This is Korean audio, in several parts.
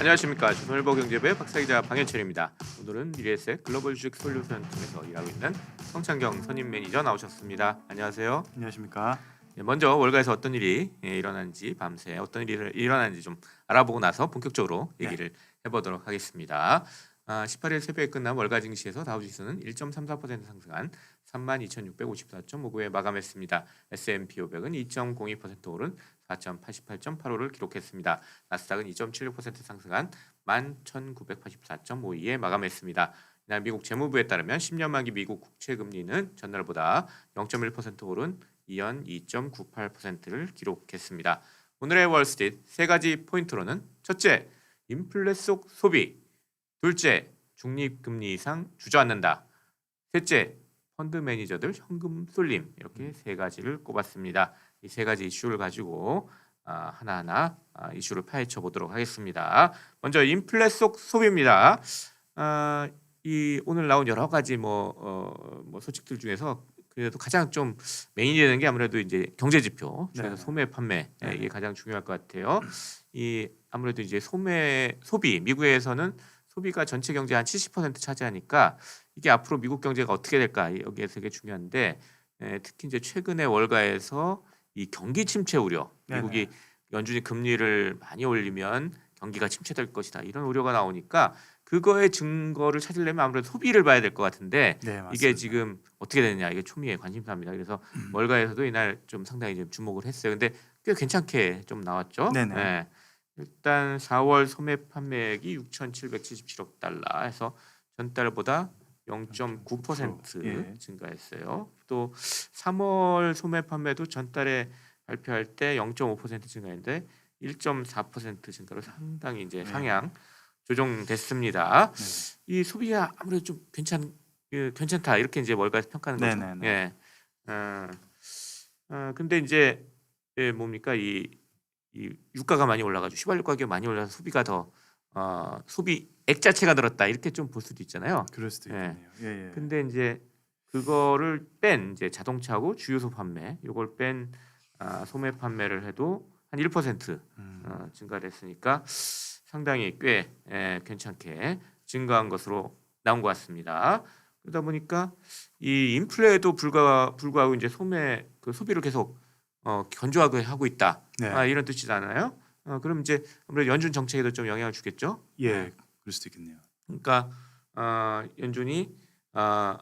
안녕하십니까 조선일보경제부의 박사기자 방현철입니다. 오늘은 미래에셋 글로벌 주식 솔루션 팀에서 일하고 있는 성창경 선임 매니저 나오셨습니다. 안녕하세요. 안녕하십니까. 예, 먼저 월가에서 어떤 일이 예, 일어난지 밤새 어떤 일이 일어난지 좀 알아보고 나서 본격적으로 네. 얘기를 해보도록 하겠습니다. 아, 18일 새벽에 끝난 월가 증시에서 다우지수는 1.34% 상승한 32,654.59에 마감했습니다. S&P 500은 2.02% 오른 4,088.85를 기록했습니다. 나스닥은 2.76% 상승한 11,984.52에 마감했습니다. 이날 미국 재무부에 따르면 10년 만기 미국 국채 금리는 전날보다 0.1% 오른 2연 2.98%를 기록했습니다. 오늘의 월스트리트 세 가지 포인트로는 첫째, 인플레 속 소비. 둘째, 중립 금리 이상 주저앉는다. 셋째, 펀드 매니저들 현금 쏠림. 이렇게 세 가지를 꼽았습니다. 이 세 가지 이슈를 가지고 아, 하나하나 아, 이슈를 파헤쳐 보도록 하겠습니다. 먼저 인플레 속 소비입니다. 아, 이 오늘 나온 여러 가지 뭐, 어, 뭐 소식들 중에서 그래도 가장 좀 메인이 되는 게 아무래도 이제 경제 지표 중에서 네네. 소매 판매 예, 네네. 이게 가장 중요할 것 같아요. 이 아무래도 이제 소매 소비 미국에서는 소비가 전체 경제 한 70% 차지하니까 이게 앞으로 미국 경제가 어떻게 될까 여기에 되게 중요한데 에, 특히 이제 최근에 월가에서 이 경기 침체 우려 네네. 미국이 연준이 금리를 많이 올리면 경기가 침체될 것이다 이런 우려가 나오니까 그거의 증거를 찾으려면 아무래도 소비를 봐야 될 것 같은데 네. 이게 지금 어떻게 되느냐 이게 초미의 관심사입니다. 그래서 음. 월가에서도 이날 좀 상당히 좀 주목을 했어요. 근데 꽤 괜찮게 좀 나왔죠. 네네. 예. 일단 4월 소매 판매액이 6,777억 달러 해서 전달보다 0.9% 예. 증가했어요. 또 3월 소매 판매도 전달에 발표할 때 0.5% 증가했는데 1.4% 증가로 상당히 이제 네. 상향 조정됐습니다. 네. 이 소비가 아무래도 좀 괜찮 그, 괜찮다 이렇게 이제 월가에서 평가하는 거죠. 네네네. 예. 어, 어, 근데 이제 예, 뭡니까 이, 이 유가가 많이 올라가지고 휘발유 가격이 많이 올라서 소비가 더 어, 소비액 자체가 늘었다 이렇게 좀 볼 수도 있잖아요. 그럴 수도 예. 있겠네요. 예, 예. 근데 이제 그거를 뺀 이제 자동차하고 주유소 판매 요걸 뺀 아, 소매 판매를 해도 한 1% 음. 어, 증가를 했으니까 상당히 꽤 예, 괜찮게 증가한 것으로 나온 것 같습니다. 그러다 보니까 이 인플레에도 불과 불구하고 이제 소매 그 소비를 계속 어, 견조하게 하고 있다. 네. 아, 이런 뜻이잖아요. 어, 그럼 이제 아무래도 연준 정책에도 좀 영향을 주겠죠. 예, 네. 그럴 수도 있겠네요. 그러니까 어, 연준이 아,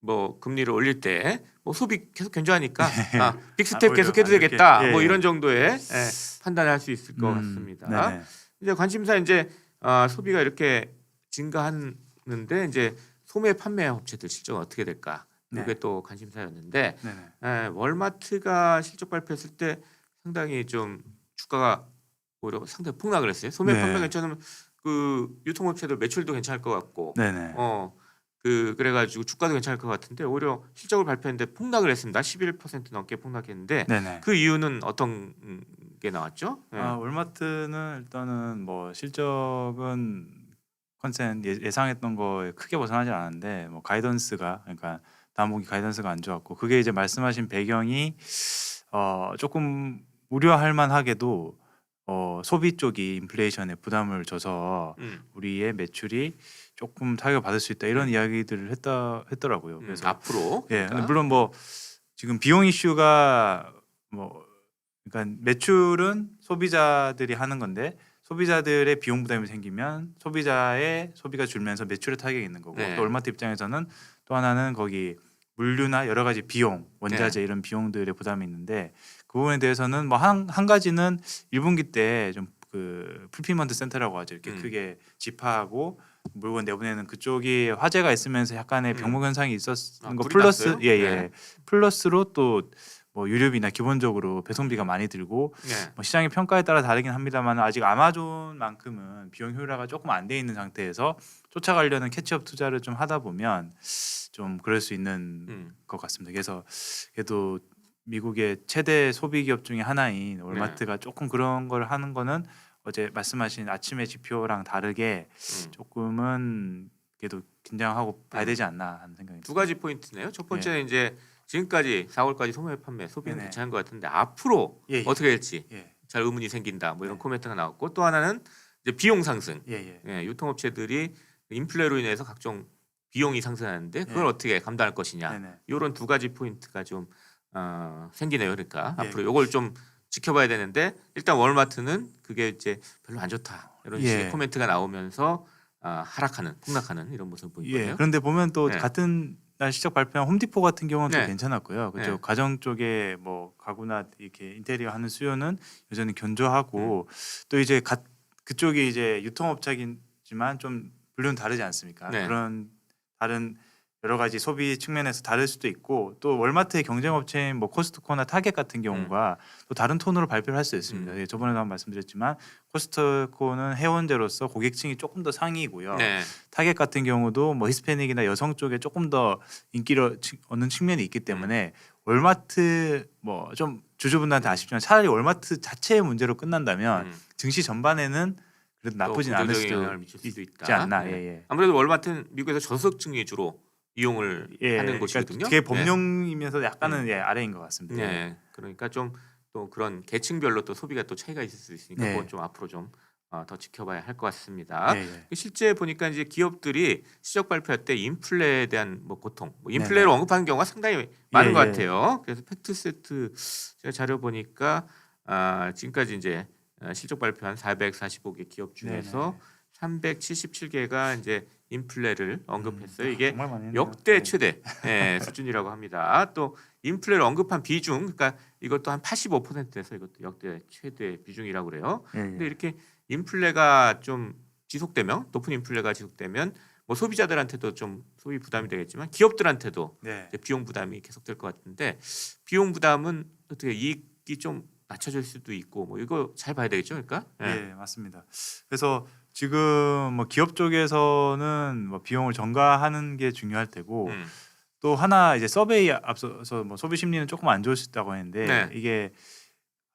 뭐 금리를 올릴 때뭐 소비 계속 견조하니까 아, 빅스텝 아, 계속 해도 이렇게, 되겠다. 예, 뭐 예. 이런 정도의 예, 판단할 수 있을 것 음, 같습니다. 네네. 이제 관심사 이제 아, 소비가 이렇게 증가하는데 이제 소매 판매 업체들 실적은 어떻게 될까? 네. 이게 또 관심사였는데. 에, 월마트가 실적 발표했을 때 상당히 좀 주가가 오히려 상당히 폭락을 했어요. 소매 네. 판매 괜찮으면 그 유통업체들 매출도 괜찮을 것 같고 네네. 어. 그 그래가지고 주가도 괜찮을 것 같은데 오히려 실적을 발표했는데 폭락을 했습니다. 11% 넘게 폭락했는데 네네. 그 이유는 어떤 게 나왔죠? 예. 아, 월마트는 일단은 뭐 실적은 컨센 예- 예상했던 거에 크게 벗어나지 않았는데 뭐 가이던스가 그러니까 다음 분기 가이던스가 안 좋았고 그게 이제 말씀하신 배경이 어 조금 우려할 만하게도 어 소비 쪽이 인플레이션에 부담을 줘서 음. 우리의 매출이 조금 타격을 받을 수 있다 이런 이야기들을 했다 했더라고요. 음, 그래서 앞으로 예, 그러니까. 근데 물론 뭐 지금 비용 이슈가 뭐 그러니까 매출은 소비자들이 하는 건데 소비자들의 비용 부담이 생기면 소비자의 소비가 줄면서 매출에 타격이 있는 거고 네. 또 월마트 입장에서는 또 하나는 거기 물류나 여러 가지 비용, 네. 원자재 이런 비용들의 부담이 있는데 그 부분에 대해서는 뭐 한 한 가지는 1분기 때 좀 그 풀피먼트 센터라고 하죠. 이렇게 음. 크게 집하하고 물건 내보내는 그쪽이 화재가 있으면서 약간의 음. 병목 현상이 있었는 아, 거 불이 플러스 났어요? 예예 네. 플러스로 또 뭐 유류비나 기본적으로 배송비가 많이 들고 네. 뭐 시장의 평가에 따라 다르긴 합니다만 아직 아마존만큼은 비용 효율화가 조금 안 돼 있는 상태에서 쫓아가려는 캐치업 투자를 좀 하다 보면 좀 그럴 수 있는 음. 것 같습니다. 그래서 그래도 미국의 최대 소비 기업 중에 하나인 월마트가 네. 조금 그런 걸 하는 거는 어제 말씀하신 아침의 지표랑 다르게 음. 조금은 그래도 긴장하고 봐야 음. 되지 않나 하는 생각이 두 가지 포인트네요. 첫 번째는 이제 지금까지 4월까지 소매 판매 소비는 네네. 괜찮은 것 같은데 앞으로 예, 예. 어떻게 될지 예. 잘 의문이 생긴다. 뭐 이런 네. 코멘트가 나왔고 또 하나는 이제 비용 상승. 예, 예. 예, 유통업체들이 인플레로 인해서 각종 비용이 상승하는데 그걸 예. 어떻게 감당할 것이냐. 네네. 이런 두 가지 포인트가 좀 어, 생기네요. 그러니까 예. 앞으로 이걸 좀 지켜봐야 되는데 일단 월마트는 그게 이제 별로 안 좋다 이런 예. 식의 코멘트가 나오면서 아, 하락하는 폭락하는 이런 모습을 보이고 예. 그런데 보면 또 네. 같은 날 시적 발표한 홈디포 같은 경우는 네. 좀 괜찮았고요. 그죠? 네. 가정 쪽에 뭐 가구나 이렇게 인테리어 하는 수요는 여전히 견조하고 음. 또 이제 가, 그쪽이 이제 유통업체이지만 좀 분류는 다르지 않습니까? 네. 그런 다른 여러 가지 소비 측면에서 다를 수도 있고 또 월마트의 경쟁 업체인 뭐 코스트코나 타겟 같은 경우가 또 다른 톤으로 발표를 할 수 있습니다. 음. 예, 저번에도 한번 말씀드렸지만 코스트코는 회원제로서 고객층이 조금 더 상위이고요. 네. 타겟 같은 경우도 뭐 히스패닉이나 여성 쪽에 조금 더 인기를 치- 얻는 측면이 있기 때문에 월마트 뭐 좀 주주분들한테 아쉽지만 차라리 월마트 자체의 문제로 끝난다면 음. 증시 전반에는 그래도 나쁘진 또 않을 수도 영향을 미칠 수도 있다. 있지 않나. 네. 예, 예. 아무래도 월마트는 미국에서 저소득층이 주로 이용을 예, 하는 그러니까 곳이거든요. 그게 네. 법령이면서 약간은 예, 아래인 것 같습니다. 네. 그러니까 좀 또 그런 계층별로 또 소비가 또 차이가 있을 수 있으니까 네. 그건 좀 앞으로 좀 어, 더 지켜봐야 할 것 같습니다. 예, 예. 실제 보니까 이제 기업들이 실적 발표할 때 인플레에 대한 뭐 고통, 뭐. 인플레를 언급하는 경우가 상당히 많은 예, 것 예. 같아요. 그래서 팩트 세트 제가 자료 보니까 아, 지금까지 이제 어, 실적 발표한 445개 기업 중에서 네네. 377개가 이제 인플레를 언급했어요. 음, 이게 정말 많이 했네요. 역대 네. 최대 예, 수준이라고 합니다. 또 인플레를 언급한 비중, 그러니까 이것도 한 85%에서 이것도 역대 최대 비중이라고 그래요. 예, 예. 근데 이렇게 인플레가 좀 지속되면 높은 인플레가 지속되면 뭐 소비자들한테도 좀 소비 부담이 되겠지만 기업들한테도 네. 비용 부담이 계속될 것 같은데 비용 부담은 어떻게 이익이 좀 낮춰질 수도 있고 뭐 이거 잘 봐야 되겠죠, 그러니까. 예. 예, 맞습니다. 그래서 지금 뭐 기업 쪽에서는 뭐 비용을 전가하는 게 중요할 테고 음. 또 하나 이제 서베이 앞서서 뭐 소비 심리는 조금 안 좋을 수 있다고 했는데 네. 이게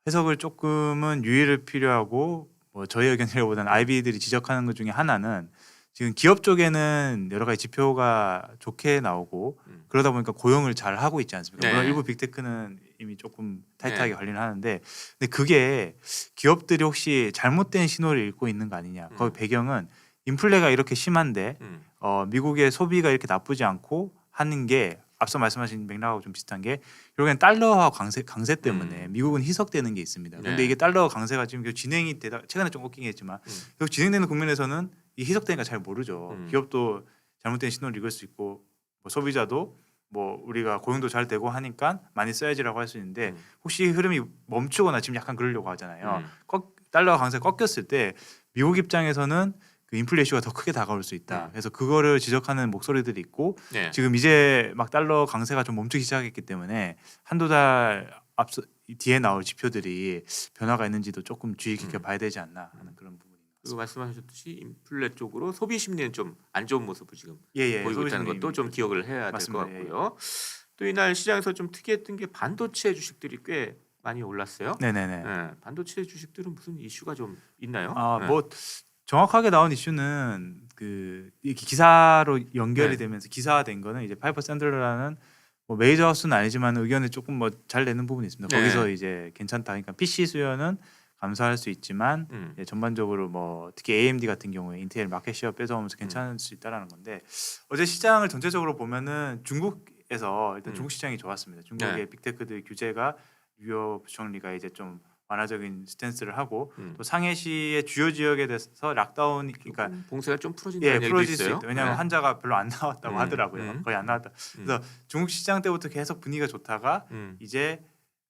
해석을 조금은 유의를 필요하고 뭐 저희 의견이라기보다는 IB들이 지적하는 것 중에 하나는 지금 기업 쪽에는 여러 가지 지표가 좋게 나오고 음. 그러다 보니까 고용을 잘 하고 있지 않습니까? 네. 물론 일부 빅테크는 이미 조금 타이트하게 네. 관리를 하는데 근데 그게 기업들이 혹시 잘못된 신호를 읽고 있는 거 아니냐? 거기 음. 배경은 인플레가 이렇게 심한데 음. 어, 미국의 소비가 이렇게 나쁘지 않고 하는 게 앞서 말씀하신 맥락하고 좀 비슷한 게 결국엔 달러화 강세 강세 때문에 음. 미국은 희석되는 게 있습니다. 그런데 네. 이게 달러 강세가 지금 진행이 되다 최근에 좀 꺾이긴 했지만 음. 진행되는 국면에서는 이 희석되니까 잘 모르죠. 음. 기업도 잘못된 신호를 읽을 수 있고 뭐 소비자도 뭐 우리가 고용도 잘 되고 하니까 많이 써야지라고 할 수 있는데 음. 혹시 흐름이 멈추거나 지금 약간 그러려고 하잖아요. 음. 꺾, 달러 강세가 꺾였을 때 미국 입장에서는 그 인플레 이슈가 더 크게 다가올 수 있다. 음. 그래서 그거를 지적하는 목소리들이 있고 네. 지금 이제 막 달러 강세가 좀 멈추기 시작했기 때문에 한두 달 앞서 뒤에 나올 지표들이 변화가 있는지도 조금 주의 깊게 음. 봐야 되지 않나 하는 그런 부분이 그리고 말씀하셨듯이 인플레 쪽으로 소비 심리는 좀 안 좋은 모습을 지금 예 예 보이고 있다는 것도 좀 기억을 해야 될 것 맞습니다. 예, 같고요. 또 이날 시장에서 좀 특이했던 게 반도체 주식들이 꽤 많이 올랐어요. 네네네. 네, 반도체 주식들은 무슨 이슈가 좀 있나요? 네. 아뭐 정확하게 나온 이슈는 그 이렇게 기사로 연결이 네. 되면서 기사화된 거는 이제 파이퍼 샌들러라는 뭐 메이저 하우스는 아니지만 의견을 조금 뭐 잘 내는 부분이 있습니다. 네. 거기서 이제 괜찮다. 그러니까 PC 수요는 감소할 수 있지만 음. 예, 전반적으로 뭐 특히 AMD 같은 경우에 인텔 마켓 시어 뺏어오면서 괜찮을 수 있다라는 건데 어제 시장을 전체적으로 보면은 중국에서 일단 음. 중국 시장이 좋았습니다. 중국의 네. 빅테크들 규제가 뉴욕 부총리가 이제 좀 완화적인 스탠스를 하고 음. 또 상해시의 주요 지역에 대해서 락다운 그러니까 봉쇄가 좀 풀어진다는 예 풀어질 수. 있다. 왜냐하면 네. 환자가 별로 안 나왔다고 음, 하더라고요. 음. 거의 안 나왔다. 그래서 중국 시장 때부터 계속 분위기가 좋다가 음. 이제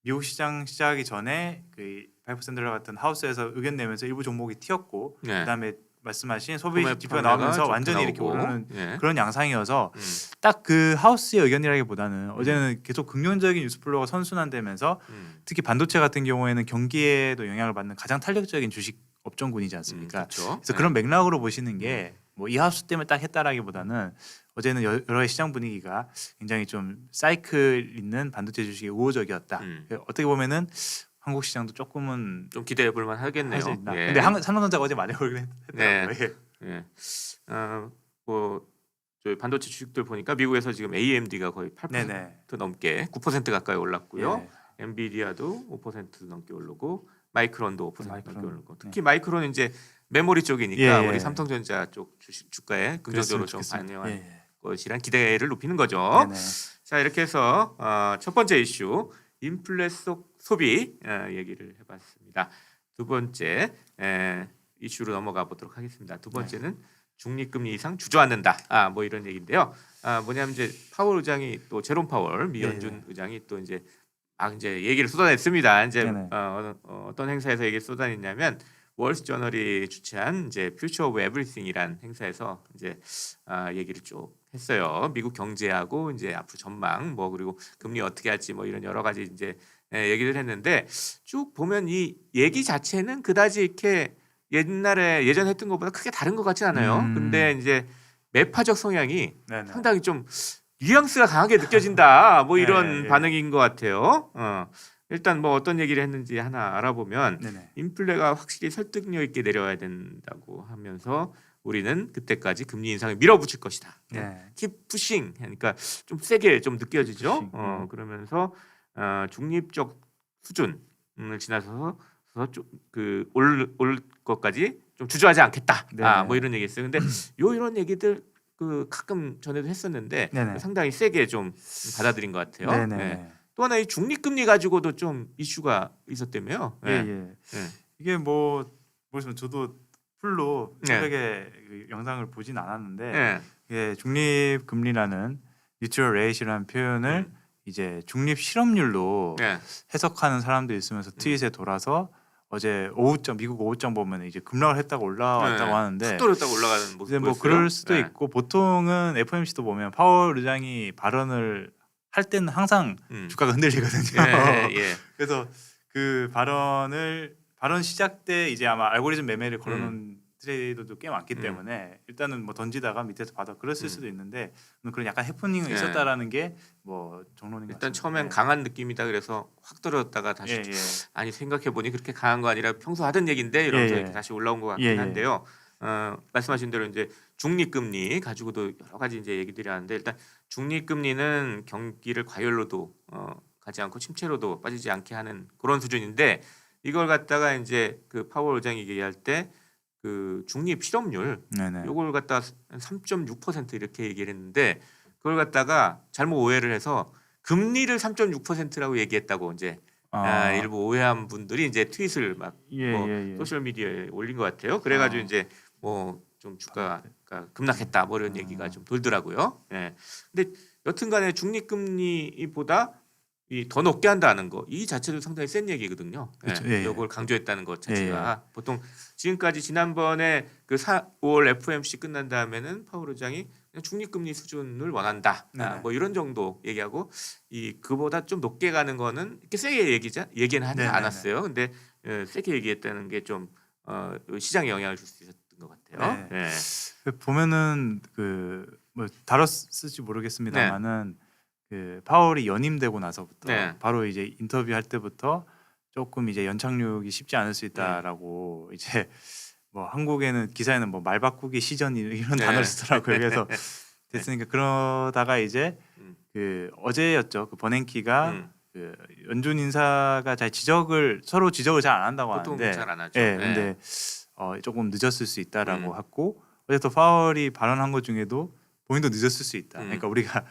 미국 시장 시작하기 전에 그 파이프 샌들러 같은 하우스에서 의견 내면서 일부 종목이 튀었고 네. 그다음에 말씀하신 소비 지표가 나오면서 완전히 이렇게 나오고. 오르는 예. 그런 양상이어서 음. 딱 그 하우스의 의견이라기보다는 어제는 계속 긍정적인 뉴스플로우가 선순환되면서 음. 특히 반도체 같은 경우에는 경기에도 영향을 받는 가장 탄력적인 주식 업종군이지 않습니까? 음, 그렇죠. 그래서 그런 맥락으로 보시는 게 뭐 이 하우스 때문에 딱 했다라기보다는 어제는 여- 여러 시장 분위기가 굉장히 좀 사이클 있는 반도체 주식이 우호적이었다. 음. 어떻게 보면은 한국 시장도 조금은 좀 기대해 볼 만 하겠네요. 할수 있다. 예. 근데 한, 삼성전자가 어제 많이 오르긴 네. 했더라고요. 예. 예. 어, 뭐 저희 반도체 주식들 보니까 미국에서 지금 AMD가 거의 8% 네네. 넘게 9% 가까이 올랐고요. 예. 엔비디아도 5% 넘게 오르고 마이크론도 5% 넘게 마이크론. 오르고 특히 마이크론은 이제 메모리 쪽이니까 예, 예. 우리 삼성전자 쪽 주식 주가에 긍정적으로 좀. 반영할 예, 예. 것이란 기대를 높이는 거죠. 네네. 자 이렇게 해서 어, 첫 번째 이슈 인플레 속 소비 어, 얘기를 해봤습니다. 두 번째 에, 이슈로 넘어가 보도록 하겠습니다. 두 번째는 중립금리 이상 주저앉는다. 아 뭐 이런 얘기인데요. 아 뭐냐면 이제 파월 의장이 또 제롬 파월 미연준 예, 예. 의장이 또 이제 막 이제 얘기를 쏟아냈습니다. 이제 네네. 어, 어, 어떤 행사에서 얘기를 쏟아냈냐면 월스트저널이 주최한 이제 퓨처 오브 에브리띵이란 행사에서 이제 아, 얘기를 쭉 했어요. 미국 경제하고 이제 앞으로 전망 뭐 그리고 금리 어떻게 할지 뭐 이런 여러 가지 이제 예, 얘기를 했는데 쭉 보면 이 얘기 자체는 그다지 이렇게 옛날에 예전 했던 것보다 크게 다른 것 같지 않아요. 음. 근데 이제 매파적 성향이 네네. 상당히 좀 뉘앙스가 강하게 느껴진다. 뭐 이런 네, 예. 반응인 것 같아요. 어. 일단 뭐 어떤 얘기를 했는지 하나 알아보면 네네. 인플레가 확실히 설득력 있게 내려와야 된다고 하면서 우리는 그때까지 금리 인상을 밀어붙일 것이다. 네. 킵 푸싱 하니까 좀 세게 좀 느껴지죠. 어, 음. 그러면서 어, 중립적 수준을 지나서서 그올 올 것까지 좀 주저하지 않겠다. 네. 아, 뭐 이런 얘기했어요. 근데 요 이런 얘기들 그 가끔 전에도 했었는데 네네. 상당히 세게 좀 받아들인 것 같아요. 네네. 네. 또 하나 이 중립금리 가지고도 좀 이슈가 있었다며요. 예, 네. 예. 네. 이게 뭐 보시면 저도 풀로 네. 새벽에 그 영상을 보진 않았는데 네. 이게 중립 금리라는 뉴트럴 레이시라는 표현을 음. 이제 중립 실업률로 네. 해석하는 사람도 있으면서 트윗에 돌아서 어제 오후장 미국 오후장 보면 이제 급락을 했다고 올라왔다고 네. 하는데 툭 떨어졌다가 올라가는 모습 이제 뭐 보였어요. 그럴 수도 네. 있고 보통은 FOMC도 보면 파월 의장이 발언을 할 때는 항상 음. 주가가 흔들리거든요. 예, 예. 그래서 그 발언을 발언 시작 때 이제 아마 알고리즘 매매를 음. 걸어놓은 트레이더도 꽤 많기 음. 때문에 일단은 뭐 던지다가 밑에서 받아 그랬을 음. 수도 있는데 그런 약간 해프닝이 예. 있었다라는 게 뭐 정론인 것 일단. 처음엔 네. 강한 느낌이다 그래서 확 떨어졌다가 다시 예, 예. 아니 생각해 보니 그렇게 강한 거 아니라 평소 하던 얘긴데 이러면서 예, 예. 다시 올라온 것 같긴 예, 예. 한데요. 어, 말씀하신 대로 이제 중립금리 가지고도 여러 가지 이제 얘기들이 하는데 일단 중립금리는 경기를 과열로도 어, 가지 않고 침체로도 빠지지 않게 하는 그런 수준인데 이걸 갖다가 이제 그 파월 의장이 얘기할 때 그 중립 실업률 네네. 요걸 갖다 3.6% 이렇게 얘기를 했는데 그걸 갖다가 잘못 오해를 해서 금리를 3.6%라고 얘기했다고 이제 아, 일부 오해한 분들이 이제 트윗을 막 예, 뭐 예, 예. 소셜 미디어에 올린 것 같아요. 그래가지고 아. 이제 뭐 좀 주가가 급락했다 뭐 이런 아. 얘기가 좀 돌더라고요. 예. 근데 여튼간에 중립금리보다 이 더 높게 한다는 거 이 자체도 상당히 센 얘기거든요. 그렇죠. 예. 예, 예. 이걸 강조했다는 것 자체가 보통 지금까지 지난번에 그 4월 FOMC 끝난 다음에는 파월 의장이 그냥 중립금리 수준을 원한다. 아. 뭐 이런 정도 얘기하고 이 그보다 좀 높게 가는 거는 이렇게 세게 얘기자 얘기는 하지 네 네 네. 않았어요. 근데 어, 세게 얘기했다는 게 좀 어, 시장에 영향을 줄 수 있었던 것 같아요. 네. 네. 그 보면은 그 뭐 다뤘을지 모르겠습니다만은 그 파월이 연임되고 나서부터 네. 바로 이제 인터뷰 할 때부터 조금 이제 연착륙이 쉽지 않을 수 있다라고 이제 뭐 한국에는 기사에는 뭐 말 바꾸기 시전 이런 네. 단어를 쓰더라고요. 그래서 됐으니까 그러다가 이제 음. 그 어제였죠. 그 버냉키가 음. 그 연준 인사가 잘 지적을 서로 지적을 잘 안 한다고 보통 하는데 잘안 하죠. 예, 네. 근데 어, 조금 늦었을 수 있다라고 음. 했고 어제 또 파월이 발언한 것 중에도 본인도 늦었을 수 있다. 음. 그러니까 우리가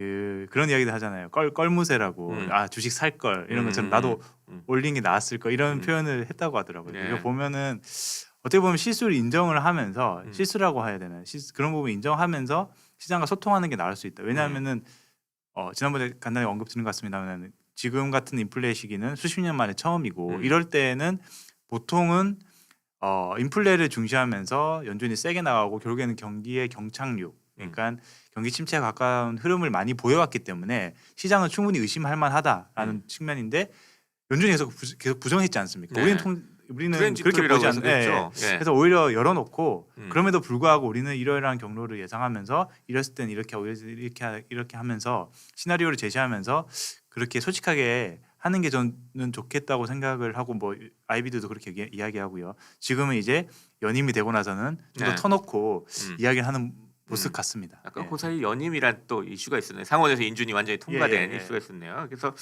그 그런 이야기도 하잖아요. 껄 껄무새라고 음. 아 주식 살 걸 이런 음, 것처럼 음, 나도 음. 올린 게 나았을 거 이런 음. 표현을 했다고 하더라고요. 네. 이거 보면은 어떻게 보면 실수를 인정을 하면서 음. 실수라고 해야 되나 실수, 그런 부분 인정하면서 시장과 소통하는 게 나을 수 있다. 왜냐하면은 어, 지난번에 간단히 언급드린 것 같습니다만 지금 같은 인플레 시기는 수십 년 만에 처음이고 음. 이럴 때는 보통은 어, 인플레를 중시하면서 연준이 세게 나가고 결국에는 경기의 경착륙 음. 그러니까 경기 침체에 가까운 흐름을 많이 보여왔기 때문에 시장은 충분히 의심할 만하다라는 음. 측면인데 연준이 계속, 부, 계속 부정했지 않습니까? 네. 우리는 통, 우리는 그렇게 보지 않는 예, 그랬죠. 예. 그래서 오히려 열어놓고 음. 그럼에도 불구하고 우리는 이러이러한 경로를 예상하면서 이랬을 땐 이렇게 이렇게 하- 이렇게 하면서 시나리오를 제시하면서 그렇게 솔직하게 하는 게 저는 좋겠다고 생각을 하고 뭐 아이비드도 그렇게 이야- 이야기하고요. 지금은 이제 연임이 되고 나서는 좀 더 네. 터놓고 음. 이야기를 하는 모습 음. 같습니다. 약간 예. 그 사이 연임이란 또 이슈가 있었네요. 상원에서 인준이 완전히 통과된 예, 예, 예. 이슈가 있었네요. 그래서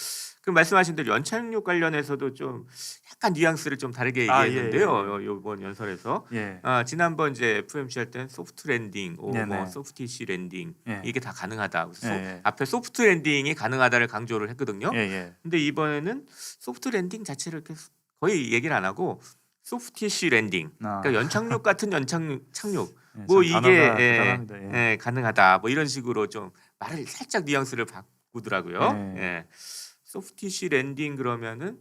그 말씀하신 대로 연착륙 관련해서도 좀 약간 뉘앙스를 좀 다르게 아, 예, 얘기했는데요. 예. 요- 요번 연설에서 예. 아, 지난번 이제 FMC 할 때는 소프트 랜딩, 오, 네네. 뭐 소프티시 랜딩 예. 이게 다 가능하다. 그래서 예, 예. 앞에 소프트 랜딩이 가능하다를 강조를 했거든요. 예, 예. 근데 이번에는 소프트 랜딩 자체를 이렇게 거의 얘기를 안 하고 소프티시 랜딩. 아, 그러니까 연착륙 같은 연착륙 착륙 예, 뭐참 이게 예. 예. 예, 가능하다. 뭐 이런 식으로 좀 말을 살짝 뉘앙스를 바꾸더라고요. 네. 예. 소프티시 랜딩 그러면은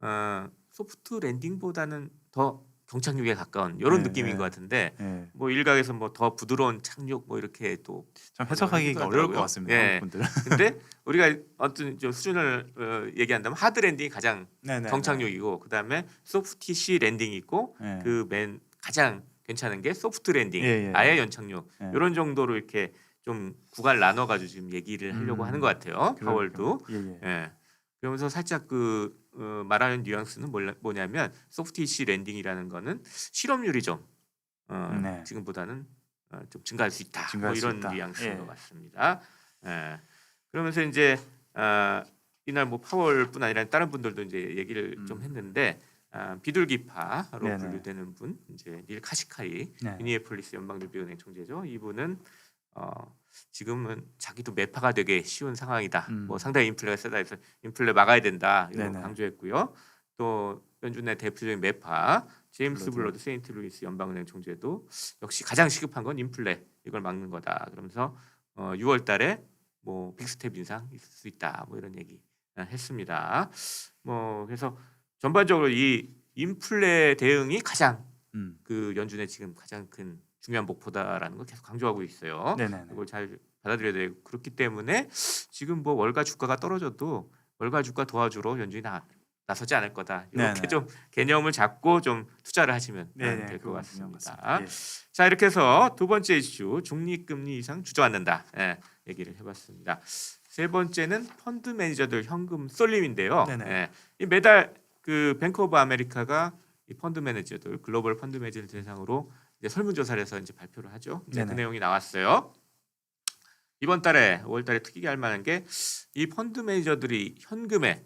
어, 소프트 랜딩보다는 더 경착륙에 가까운 이런 네, 느낌인 네. 것 같은데 예. 뭐 일각에서 뭐 더 부드러운 착륙 뭐 이렇게 또참 해석하기가 하더라고요. 어려울 것 같습니다. 예. 한국 분들은. 근데 우리가 어떤 좀 수준을 어, 얘기한다면 하드 랜딩이 가장 네, 네, 경착륙이고 그다음에 소프티 시 랜딩이 있고 네. 예. 그맨 가장 괜찮은 게 소프트 랜딩 예, 예. 아예 연착륙 예. 이런 정도로 이렇게 좀 구간 나눠 가지고 지금 얘기를 하려고 음, 하는 것 같아요 파월도 예, 예. 예 그러면서 살짝 그 어, 말하는 뉘앙스는 몰라- 뭐냐면 소프티시 랜딩이라는 거는 실업률이 좀 어, 네. 지금보다는 어, 좀 증가할 수 있다 뭐 증가할 수 이런 있다. 뉘앙스인 예. 것 같습니다 예 그러면서 이제 아, 이날 뭐 파월뿐 아니라 다른 분들도 이제 얘기를 좀 음. 했는데 아, 비둘기파로 네네. 분류되는 분 이제 닐 카시카이 네. 미니애폴리스 연방준비은행 총재죠. 이분은 어, 지금은 자기도 매파가 되게 쉬운 상황이다. 음. 뭐 상당히 인플레가 세다 해서 인플레 막아야 된다. 이런 거 네네. 강조했고요. 또 연준의 대표적인 매파 제임스 블러드. 블러드 세인트루이스 연방은행 총재도 역시 가장 시급한 건 인플레 이걸 막는 거다. 그러면서 어, 6월달에 뭐 빅스텝 인상 있을 수 있다. 뭐 이런 얘기 어, 했습니다. 뭐 그래서 전반적으로 이 인플레 대응이 가장 음. 그 연준의 지금 가장 큰 중요한 목표다라는 걸 계속 강조하고 있어요. 네, 네, 네. 이걸 잘 받아들여야 되고 그렇기 때문에 지금 뭐 월가 주가가 떨어져도 월가 주가 도와주러 연준이 나, 나서지 않을 거다. 이렇게 네네. 좀 개념을 잡고 좀 투자를 하시면 네, 네. 될것 그건 같습니다. 같습니다. 자 이렇게 해서 두 번째 이슈 중립금리 이상 주저앉는다 예, 얘기를 해봤습니다. 세 번째는 펀드 매니저들 현금 쏠림인데요. 예, 이 매달 그 뱅크 오브 아메리카가 이 펀드 매니저들 글로벌 펀드 매니저들 대상으로 이제 설문조사를 해서 이제 발표를 하죠. 이제 그. 내용이 나왔어요. 이번 달에 5월 달에 특이하게 할 만한 게 이 펀드 매니저들이 현금에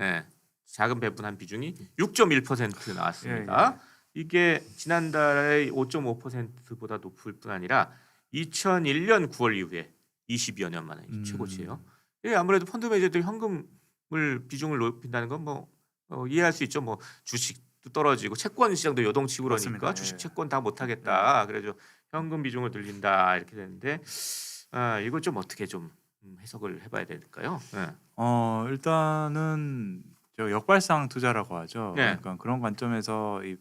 예, 자금 배분한 비중이 6.1% 나왔습니다. 이게 지난달에 5.5%보다 높을 뿐 아니라 2001년 9월 이후에 22여 년 만에 음. 최고치예요. 예, 아무래도 펀드 매니저들이 현금을 비중을 높인다는 건뭐 어, 이해할 수 있죠. 뭐 주식도 떨어지고 채권 시장도 요동치고 그러니까 맞습니다. 주식 예. 채권 다 못 하겠다. 그래서 현금 비중을 늘린다 이렇게 되는데 아, 이걸 좀 어떻게 좀 음, 해석을 해봐야 될까요? 예. 어 일단은 저 역발상 투자라고 하죠. 네. 그러니까 그런 관점에서 이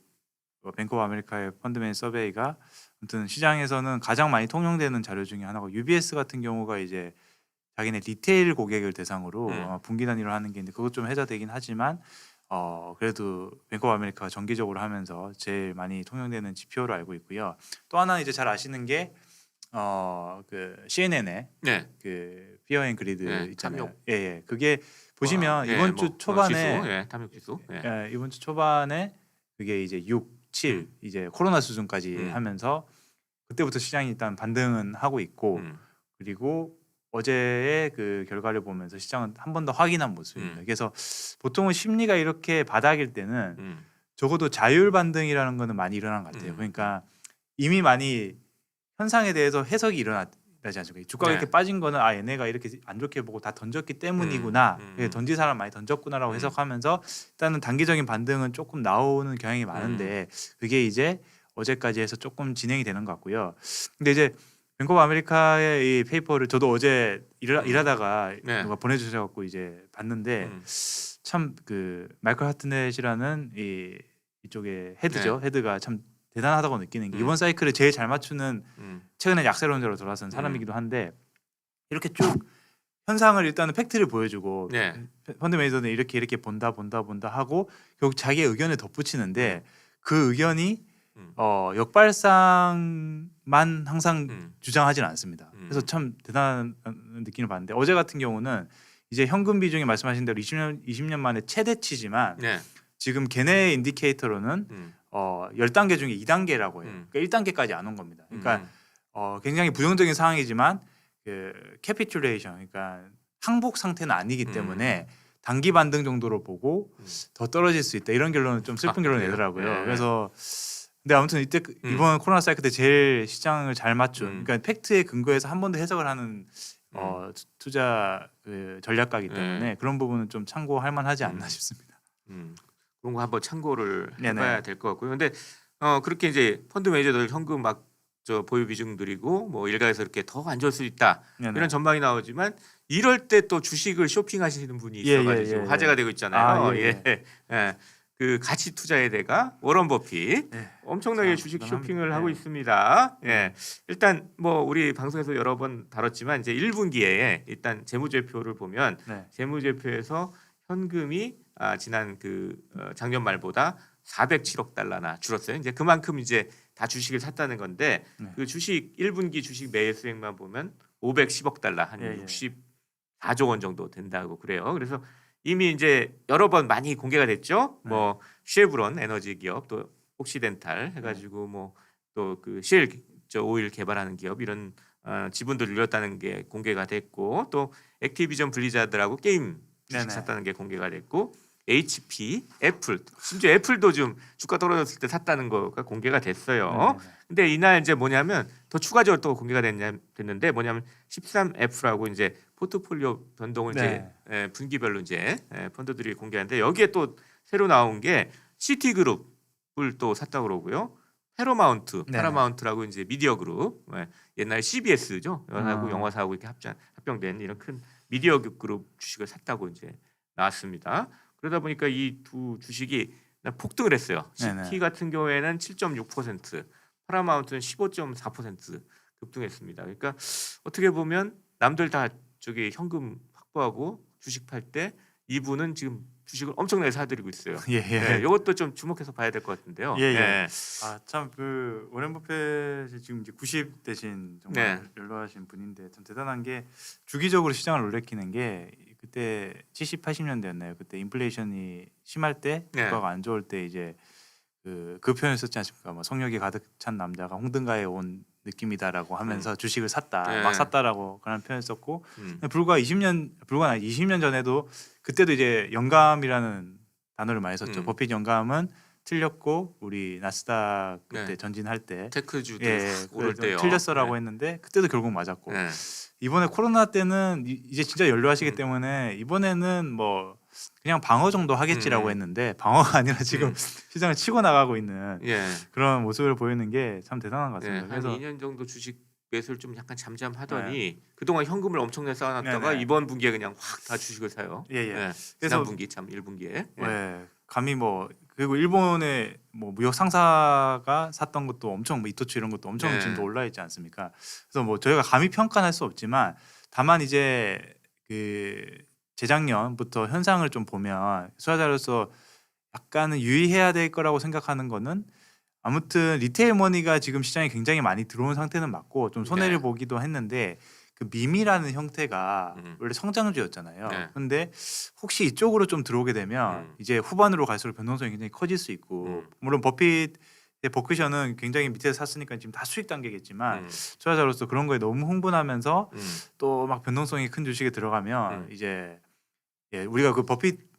뱅크 오브 아메리카의 펀드맨 서베이가 아무튼 시장에서는 가장 많이 통용되는 자료 중에 하나고 UBS 같은 경우가 이제 자기네 리테일 고객을 대상으로 음. 어, 분기 단위로 하는 게 있는데 그것 좀 해자되긴 하지만 어 그래도 뱅크 오브 아메리카가 정기적으로 하면서 제일 많이 통용되는 지표로 알고 있고요. 또 하나 이제 잘 아시는 게 어 그 CNN의 네. 그 피어 앤 그리드 네, 있잖아요. 탐욕. 예, 예. 그게 보시면 와, 예, 이번 뭐, 주 초반에 지수, 예, 탐욕 지수. 예. 예, 이번 주 초반에 그게 이제 6, 7 음. 이제 코로나 수준까지 음. 하면서 그때부터 시장이 일단 반등은 하고 있고 음. 그리고 어제의 그 결과를 보면서 시장은 한 번 더 확인한 모습입니다. 음. 그래서 보통은 심리가 이렇게 바닥일 때는 음. 적어도 자율 반등이라는 거는 많이 일어난 것 같아요. 음. 그러니까 이미 많이 현상에 대해서 해석이 일어나지 않습니까? 주가가 네. 이렇게 빠진 거는 아 얘네가 이렇게 안 좋게 보고 다 던졌기 때문이구나. 음, 음. 그래서 던진 사람 많이 던졌구나라고 음. 해석하면서 일단은 단기적인 반등은 조금 나오는 경향이 많은데 음. 그게 이제 어제까지 해서 조금 진행이 되는 것 같고요. 근데 이제 뱅크 오브 아메리카의 이 페이퍼를 저도 어제 일하, 음. 일하다가 네. 누가 보내주셔 갖고 이제 봤는데 음. 참그 마이클 하트넷이라는 이 이쪽에 헤드죠. 헤드가 참 대단하다고 느끼는 게 네. 음. 이번 사이클에 제일 잘 맞추는 음. 최근에 약세론자로 돌아선 음. 사람이기도 한데 이렇게 쭉 현상을 일단은 팩트를 보여주고 네. 펀드 매니저는 이렇게 이렇게 본다 본다 본다 하고 결국 자기의 의견을 덧붙이는데 그 의견이 음. 어 역발상만 항상 음. 주장하지는 않습니다. 음. 그래서 참 대단한 느낌을 받는데 어제 같은 경우는 이제 현금 비중이 말씀하신 대로 20년 20년 만에 최대치지만 네. 지금 걔네 인디케이터로는 음. 어 10단계 중에 2단계라고 해요. 음. 그러니까 1단계까지 안 온 겁니다. 그러니까 음. 어, 굉장히 부정적인 상황이지만 그 캐피큘레이션 그러니까 항복 상태는 아니기 음. 때문에 단기 반등 정도로 보고 음. 더 떨어질 수 있다 이런 결론은 좀 슬픈 아, 결론 그래요? 내더라고요. 네. 그래서 근데 아무튼 이때 그- 음. 이번 코로나 사이클 때 제일 시장을 잘 맞춘 음. 그러니까 팩트에 근거해서 한 번 더 해석을 하는 어, 투- 투자 그 전략가기 네. 때문에 그런 부분은 좀 참고할 만하지 않나 음. 싶습니다. 음, 그런 거 한번 참고를 네네. 해봐야 될 것 같고요. 근데 어 그렇게 이제 펀드 매니저들 현금 막 저 보유 비중 들이고 뭐 일가에서 이렇게 더 안 좋을 수 있다 네네. 이런 전망이 나오지만 이럴 때 또 주식을 쇼핑하시는 분이 예, 있어가지고 예, 지금 예, 화제가 되고 있잖아요. 아, 예, 예, 예. 그 가치 투자의 대가 워런 버핏 네. 엄청나게 참 주식 대단합니다. 쇼핑을 하고 네. 있습니다. 예. 일단 뭐 우리 방송에서 여러 번 다뤘지만 이제 1분기에 일단 재무제표를 보면 네. 재무제표에서 현금이 아, 지난 그 어, 작년 말보다 407억 달러나 줄었어요. 이제 그만큼 이제 다 주식을 샀다는 건데 네. 그 주식 1분기 주식 매일 수익만 보면 510억 달러 한 예, 예. 64조 원 정도 된다고 그래요. 그래서 이미 이제 여러 번 많이 공개가 됐죠. 네. 뭐 쉐브론 에너지 기업 또 옥시덴탈 해가지고 뭐 또 그 실저 오일 개발하는 기업 이런 어, 지분들 늘렸다는 게 공개가 됐고 또 액티비전 블리자드라고 게임 주식 네네. 샀다는 게 공개가 됐고 HP, 애플 심지어 애플도 좀 주가 떨어졌을 때 샀다는 거가 공개가 됐어요. 네네네. 근데 이날 이제 뭐냐면 더 추가적으로 또 공개가 됐냐 됐는데 뭐냐면 13F라고 이제 포트폴리오 변동을 이제 네. 예, 분기별로 이제 예, 펀드들이 공개하는데 여기에 또 새로 나온 게 시티그룹을 또 샀다 그러고요. 패러마운트, 네네. 파라마운트라고 이제 미디어 그룹 예, 옛날 CBS죠. 하고 아. 영화사하고 이렇게 합작 합병된 이런 큰 미디어 그룹 주식을 샀다고 이제 나왔습니다. 그러다 보니까 이 두 주식이 폭등을 했어요. 네네. 시티 같은 경우에는 7.6%, 파라마운트는 15.4% 급등했습니다. 그러니까 어떻게 보면 남들 다 저기 현금 확보하고 주식 팔 때 이분은 지금 주식을 엄청나게 사들이고 있어요. 예, 예. 예, 이것도 좀 주목해서 봐야 될 것 같은데요. 예, 예. 아참그 워렌 버핏이 지금 이제 90 대신 정말 네. 연로하신 분인데 참 대단한 게 주기적으로 시장을 놀래키는 게 그때 70, 80년대였나요? 그때 인플레이션이 심할 때 네. 주가가 안 좋을 때 이제 그, 그 표현을 썼지 않습니까? 뭐 성욕이 가득 찬 남자가 홍등가에 온 느낌이다라고 하면서 주식을 샀다, 네. 막 샀다라고 그런 표현 을 썼고 음. 불과 20년 불과 20년 전에도 그때도 이제 영감이라는 단어를 많이 썼죠. 음. 버핏 영감은 틀렸고 우리 나스닥 그때 네. 전진할 때 테크주도 예, 확 오를 때요. 틀렸어라고 네. 했는데 그때도 결국 맞았고 네. 이번에 코로나 때는 이- 이제 진짜 연료하시기 음. 때문에 이번에는 뭐 그냥 방어 정도 하겠지라고 음. 했는데 방어가 아니라 지금 음. 시장을 치고 나가고 있는 예. 그런 모습을 보이는 게 참 대단한 것 네, 같습니다. 한 그래서 2년 정도 주식 매수를 좀 약간 잠잠하더니 그동안 현금을 엄청나게 쌓아놨다가 네 네. 이번 분기에 그냥 확 다 주식을 사요. 예, 예. 네. 그래서- 지난 분기 참 1분기에. 예. 네. 감히 뭐 그리고 일본의 뭐 무역 상사가 샀던 것도 엄청 뭐 이토츠 이런 것도 엄청 네. 지금도 올라 있지 않습니까? 그래서 뭐 저희가 감히 평가할 수 없지만 다만 이제 그 재작년부터 현상을 좀 보면 투자자로서 약간은 유의해야 될 거라고 생각하는 거는 아무튼 리테일 머니가 지금 시장에 굉장히 많이 들어온 상태는 맞고 좀 손해를 네. 보기도 했는데 그 밈이라는 형태가 음. 원래 성장주였잖아요. 네. 근데 혹시 이쪽으로 좀 들어오게 되면 음. 이제 후반으로 갈수록 변동성이 굉장히 커질 수 있고 음. 물론 버핏의 버크셔는 굉장히 밑에서 샀으니까 지금 다 수익 단계겠지만 음. 투자자로서 그런 거에 너무 흥분하면서 음. 또막 변동성이 큰 주식에 들어가면 음. 이제 예, 우리가 그 버핏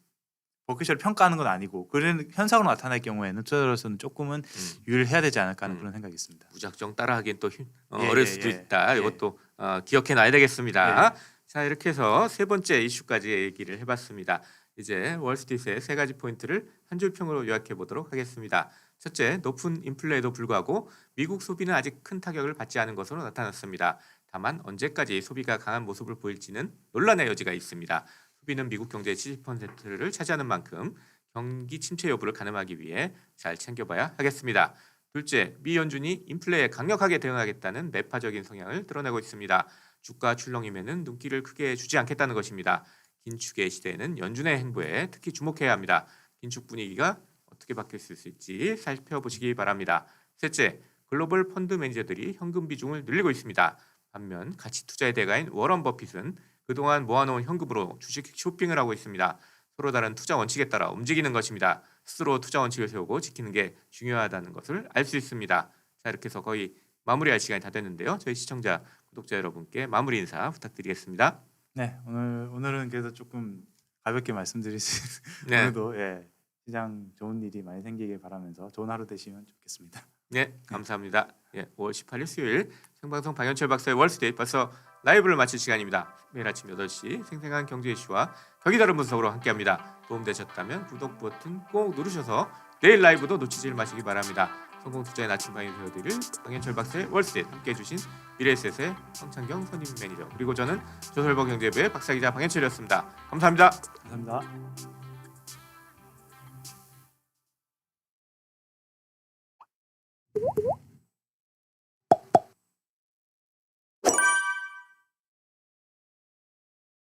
버크셔를 평가하는 건 아니고 그런 현상으로 나타날 경우에는 투자자로서는 조금은 음. 유의를 해야 되지 않을까 하는 음. 그런 생각이 있습니다. 무작정 따라하기엔 또 힘, 어, 예, 어려울 예, 수도 예. 있다. 예. 이것도 어, 기억해 놔야 되겠습니다. 예. 자 이렇게 해서 세 번째 이슈까지 얘기를 해봤습니다. 이제 월스트리트의 세 가지 포인트를 한 줄 평으로 요약해 보도록 하겠습니다. 첫째, 높은 인플레에도 불구하고 미국 소비는 아직 큰 타격을 받지 않은 것으로 나타났습니다. 다만 언제까지 소비가 강한 모습을 보일지는 논란의 여지가 있습니다. 소비는 미국 경제의 70%를 차지하는 만큼 경기 침체 여부를 가늠하기 위해 잘 챙겨봐야 하겠습니다. 둘째, 미 연준이 인플레에 강력하게 대응하겠다는 매파적인 성향을 드러내고 있습니다. 주가 출렁임에는 눈길을 크게 주지 않겠다는 것입니다. 긴축의 시대에는 연준의 행보에 특히 주목해야 합니다. 긴축 분위기가 어떻게 바뀔 수 있을지 살펴보시기 바랍니다. 셋째, 글로벌 펀드 매니저들이 현금 비중을 늘리고 있습니다. 반면 가치 투자의 대가인 워런 버핏은 그동안 모아놓은 현금으로 주식 쇼핑을 하고 있습니다. 서로 다른 투자 원칙에 따라 움직이는 것입니다. 스스로 투자 원칙을 세우고 지키는 게 중요하다는 것을 알 수 있습니다. 자 이렇게 해서 거의 마무리할 시간이 다 됐는데요. 저희 시청자 구독자 여러분께 마무리 인사 부탁드리겠습니다. 네 오늘 오늘은 그래도 조금 가볍게 말씀드릴 수 네, 오늘도 예 시장 좋은 일이 많이 생기길 바라면서 좋은 하루 되시면 좋겠습니다. 네 감사합니다. 예, 5월 18일 수요일 생방송 방현철 박사의 월스데이 벌써 라이브를 마칠 시간입니다. 매일 아침 8시 생생한 경제 이슈와 격이 다른 분석으로 함께합니다. 도움되셨다면 구독 버튼 꼭 누르셔서 내일 라이브도 놓치지 마시기 바랍니다. 성공 투자의 나침반이 되어드릴 방현철 박사의 월스데이 함께해 주신 미래에셋의 성창경 선임 매니저 그리고 저는 조설버 경제부의 박사기자 방현철이었습니다. 감사합니다. 감사합니다.